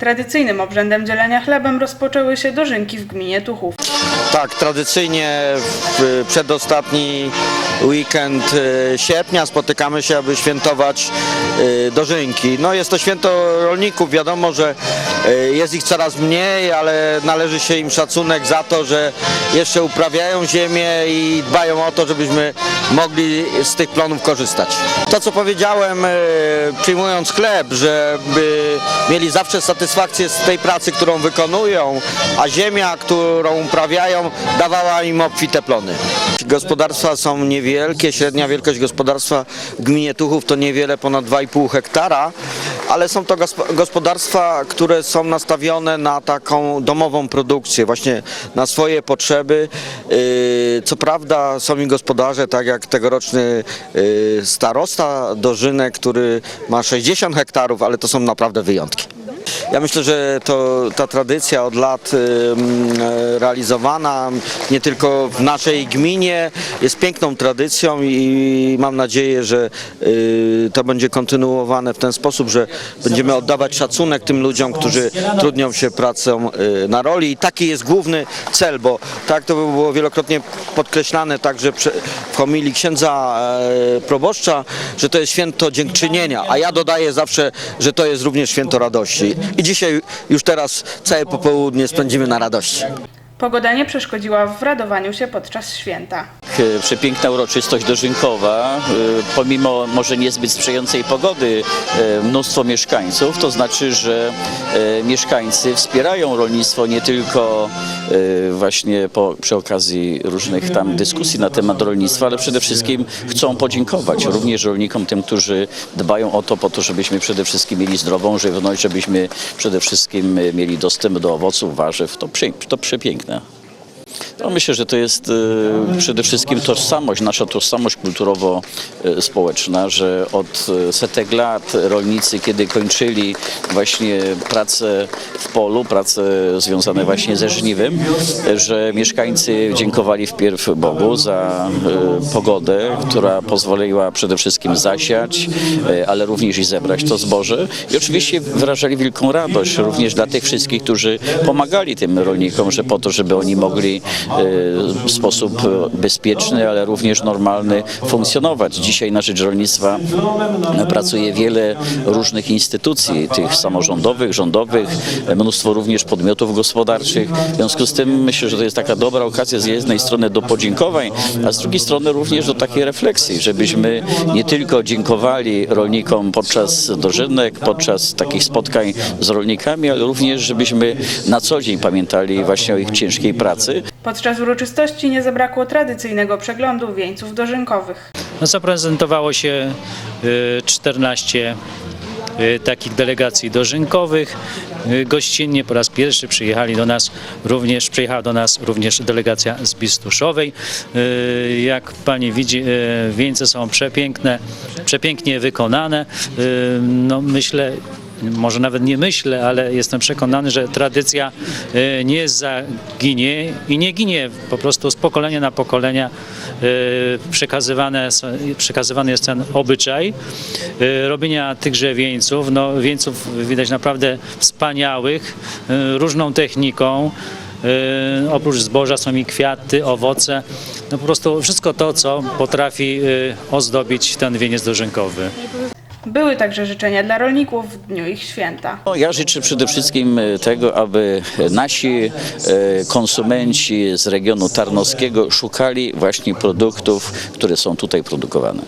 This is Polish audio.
Tradycyjnym obrzędem dzielenia chlebem rozpoczęły się dożynki w gminie Tuchów. Tak, tradycyjnie w przedostatni weekend e, sierpnia spotykamy się, aby świętować e, dożynki. No jest to święto rolników, wiadomo, że e, jest ich coraz mniej, ale należy się im szacunek za to, że jeszcze uprawiają ziemię i dbają o to, żebyśmy mogli z tych plonów korzystać. To co powiedziałem, przyjmując chleb, żeby mieli zawsze satysfakcję z tej pracy, którą wykonują, a ziemia, którą uprawiają, dawała im obfite plony. Gospodarstwa są niewielkie, średnia wielkość gospodarstwa w gminie Tuchów to niewiele ponad 2,5 hektara, ale są to gosp- gospodarstwa, które są nastawione na taką domową produkcję, właśnie na swoje potrzeby. Yy, Co prawda są i gospodarze, tak jak tegoroczny yy, starosta Dożynek, który ma 60 hektarów, ale to są naprawdę wyjątki. Ja myślę, że to ta tradycja od lat e, realizowana nie tylko w naszej gminie jest piękną tradycją i mam nadzieję, że y, to będzie kontynuowane w ten sposób, że będziemy oddawać szacunek tym ludziom, którzy trudnią się pracą y, na roli i taki jest główny cel, bo tak to było wielokrotnie podkreślane także w homilii księdza e, proboszcza, że to jest święto dziękczynienia, a ja dodaję zawsze, że to jest również święto radości. I dzisiaj już teraz całe popołudnie spędzimy na radości. Pogoda nie przeszkodziła w radowaniu się podczas święta. E, Przepiękna uroczystość dożynkowa, e, pomimo może niezbyt sprzyjającej pogody, e, mnóstwo mieszkańców, to znaczy, że mieszkańcy wspierają rolnictwo nie tylko właśnie po, przy okazji różnych tam dyskusji na temat rolnictwa, ale przede wszystkim chcą podziękować również rolnikom, tym, którzy dbają o to po to, żebyśmy przede wszystkim mieli zdrową żywność, żebyśmy przede wszystkim mieli dostęp do owoców, warzyw. To, to przepiękne. No myślę, że to jest e, przede wszystkim tożsamość, nasza tożsamość kulturowo-społeczna, że od e, setek lat rolnicy, kiedy kończyli właśnie pracę w polu, pracę związane właśnie ze żniwem, że mieszkańcy dziękowali wpierw Bogu za e, pogodę, która pozwoliła przede wszystkim zasiać, ale również i zebrać to zboże. I oczywiście wyrażali wielką radość również dla tych wszystkich, którzy pomagali tym rolnikom, że po to, żeby oni mogli w sposób bezpieczny, ale również normalny funkcjonować. Dzisiaj na rzecz rolnictwa pracuje wiele różnych instytucji, tych samorządowych, rządowych, mnóstwo również podmiotów gospodarczych. W związku z tym myślę, że to jest taka dobra okazja z jednej strony do podziękowań, a z drugiej strony również do takiej refleksji, żebyśmy nie tylko dziękowali rolnikom podczas dożynek, podczas takich spotkań z rolnikami, ale również żebyśmy na co dzień pamiętali właśnie o ich ciężkiej pracy. Podczas uroczystości nie zabrakło tradycyjnego przeglądu wieńców dożynkowych. No, zaprezentowało się y, 14 y, takich delegacji dożynkowych. Y, Gościnnie po raz pierwszy przyjechali do nas również, przyjechała do nas również delegacja z Bistuszowej. Y, Jak pani widzi, y, wieńce są przepiękne, przepięknie wykonane. Y, No myślę, może nawet nie myślę, ale jestem przekonany, że tradycja e, nie zaginie i nie ginie. Po prostu z pokolenia na pokolenia przekazywane, s- przekazywany jest ten obyczaj e, robienia tychże wieńców. No, wieńców widać naprawdę wspaniałych, różną techniką. Oprócz zboża są i kwiaty, owoce, no po prostu wszystko to, co potrafi ozdobić ten wieniec dożynkowy. Były także życzenia dla rolników w dniu ich święta. No, Ja życzę przede wszystkim e, tego, aby nasi e, konsumenci z regionu tarnowskiego szukali właśnie produktów, które są tutaj produkowane.